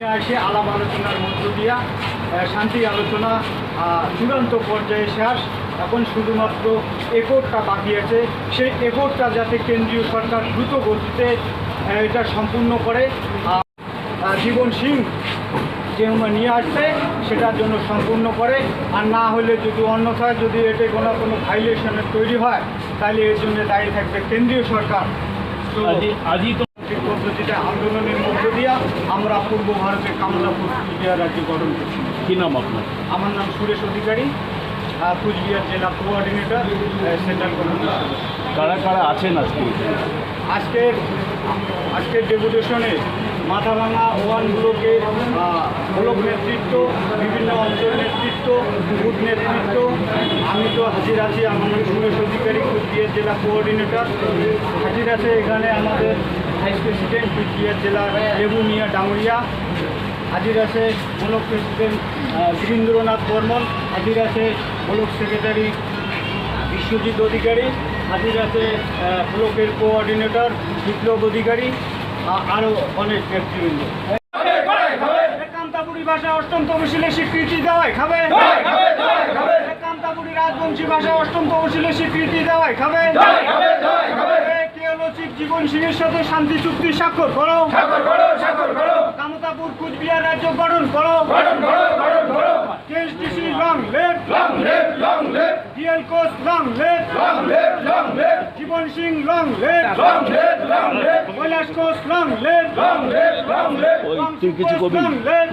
এসে আলাপ আলোচনার মধ্য দিয়া শান্তি আলোচনা চূড়ান্ত পর্যায়ে শেষ। এখন শুধুমাত্র একটটা বাকি আছে। সেই একটটা যাতে কেন্দ্রীয় সরকার দ্রুত গতিতে এটা সম্পূর্ণ করে। জীবন সিং যে নিয়ে আসছে, সেটার জন্য সম্পূর্ণ করে। আর না হলে যদি অন্যথায় যদি এতে কোনো কোনো ভাইলেশনের তৈরি হয়, তাহলে এর জন্য দায়ী থাকবে কেন্দ্রীয় সরকার। তো তো সেই পদ্ধতিতে আন্দোলনের মধ্য দিয়া আমরা পূর্ব ভারতের কামলাপুর কুচবিহার রাজ্য গঠন করছি। কি নাম আপনার? আমার নাম সুরেশ অধিকারী আহ, কুচবিহার জেলা কোঅর্ডিনেটর সেন্ট্রাল সদস্য কারা কারা আছেন আজকে আজকের আজকের ডেপুটেশনে মাথাভাঙা ওয়ান ব্লকে নেতৃত্ব বিভিন্ন অঞ্চল নেতৃত্ব বুথ নেতৃত্ব আমি তো হাজির আছি আমার নাম সুরেশ অধিকারী কুচবিহার জেলা কোঅর্ডিনেটর। হাজির আছে এখানে আমাদের ভাইস প্রেসিডেন্ট কুচবিহার জেলার লেবু মিয়া ডাঙ্গরিয়া হাজির আছে ব্লক প্রেসিডেন্ট বীরেন্দ্রনাথ বর্মন হাজির আছে ব্লক সেক্রেটারি বিশ্বজিৎ অধিকারী হাজির আছে ব্লকের কোঅর্ডিনেটর বিপ্লব অধিকারী আরও অনেক কান্তাপুরি ভাষা অষ্টম তহসিলের স্বীকৃতি দেওয়ায় খাবে? কান্তাপুরি রাজবংশী ভাষা অষ্টম তহসিলের স্বীকৃতি দেওয়ায় খাবে। জীবন সিংহের সাথে শান্তি চুক্তি স্বাক্ষর করো কামতাপুর কুচবিহার রাজ্য গঠন করো কেএসডিসি লং ডিএল লং জীবন সিং লং লং কিছু কবি লং লেট